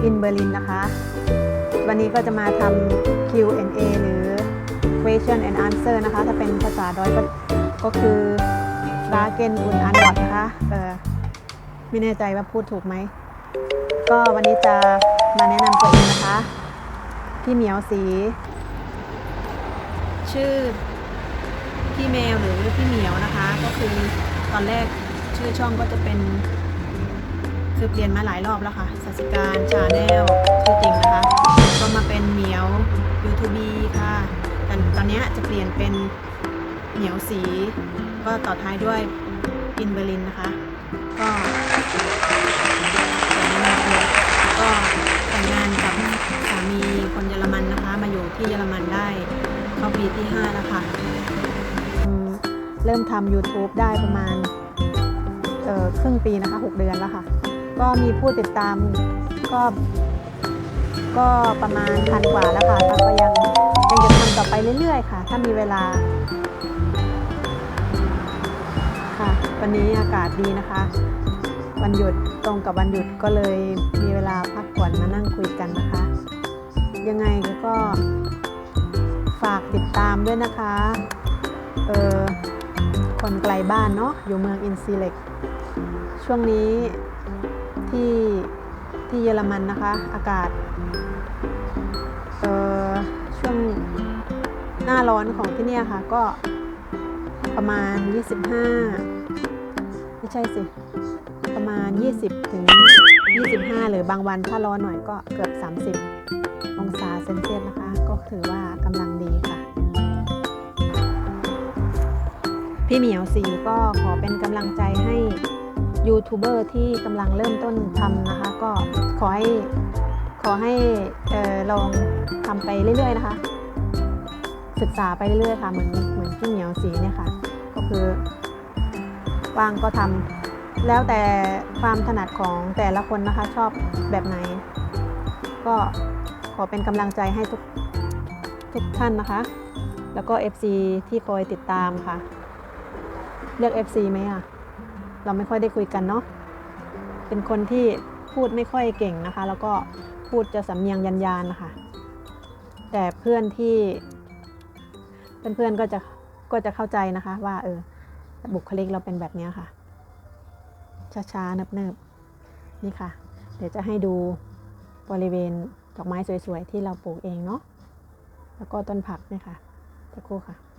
เบอร์ลินนะคะ วันนี้ก็จะมาทำ Q&A หรือ question and answer นะคะ ถ้าเป็นภาษาดอยก็ก็คือ Fragen und Antwort นะคะเออไม่แน่ใจว่าพูดถูกไหม ก็วันนี้จะมาแนะนำตัวเองนะคะ พี่เหมียวสี ชื่อพี่เมลหรือพี่เหมียวนะคะ ก็คือตอนแรกชื่อช่องก็จะเป็น คือเปลี่ยนมาหลายรอบแล้วค่ะสัสการชาแนลชื่อจริงนะคะ ก็มาเป็นเหมียว YouTube ค่ะแต่ตอนนี้จะเปลี่ยนเป็นเหมียวสี ก็ต่อท้ายด้วยอินเบอร์ลินนะคะ ก็แต่แนะนำตัวก็แต่งงานกับสามีคนเยอรมันนะคะ มาอยู่ที่เยอรมันได้เข้าปีที่ 5 แล้วค่ะเริ่มทำ YouTube ได้ประมาณครึ่งปีนะคะ 6 เดือนแล้วค่ะ ก็มีผู้ติดตามก็ก็ประมาณพันกว่าแล้วค่ะแล้วก็ยังยังจะทำต่อไปเรื่อยๆ ค่ะ ถ้ามีเวลา ค่ะ วันนี้อากาศดีนะคะ วันหยุดตรงกับวันหยุดก็เลยมีเวลาพักผ่อนมานั่งคุยกันนะคะ ยังไงก็ฝากติดตามด้วยนะคะ เออคนไกลบ้านเนาะอยู่เมืองอินซีเล็ก ช่วงนี้ ที่ที่เยอรมันนะคะ อากาศเอ่อช่วงหน้าร้อนของที่นี่ค่ะ ก็ประมาณ 25 ไม่ใช่สิ ประมาณ 20 ถึง 25 หรือบางวันถ้าร้อนหน่อยก็เกือบ 30 องศาเซนเซียสนะคะ ก็ถือว่ากำลังดีค่ะ พี่เหมียวสีก็ขอเป็นกำลังใจให้ ยูทูบเบอร์ที่กำลังเริ่มต้นทำนะคะ ก็ขอให้ขอให้ออลองทำไปเรื่อยๆนะคะ ศึกษาไปเรื่อยๆค่ะเหมือนเหมือนพี่เหมียวสีเนี่ยค่ะ ก็คือว่างก็ทำแล้วแต่ความถนัดของแต่ละคนนะคะชอบแบบไหน ก็ขอเป็นกำลังใจให้ทุกทุกท่านนะคะ แล้วก็ FC ที่คอยติดตามค่ะ เรียก FC ไหมอะ เราไม่ค่อยได้คุยกันเนาะเป็นคนที่พูดไม่ค่อยเก่งนะคะ แล้วก็พูดจะสำเนียงยันยานนะคะแต่เพื่อนที่เพื่อนๆก็จะก็จะเข้าใจนะคะ ว่าเออบุคลิกเราเป็นแบบนี้ค่ะ ช้าๆเนิบๆนี่ค่ะ เดี๋ยวจะให้ดูบริเวณดอกไม้สวยๆ ที่เราปลูกเองเนาะแล้วก็ต้นผักเนี่ยค่ะสักครู่ค่ะ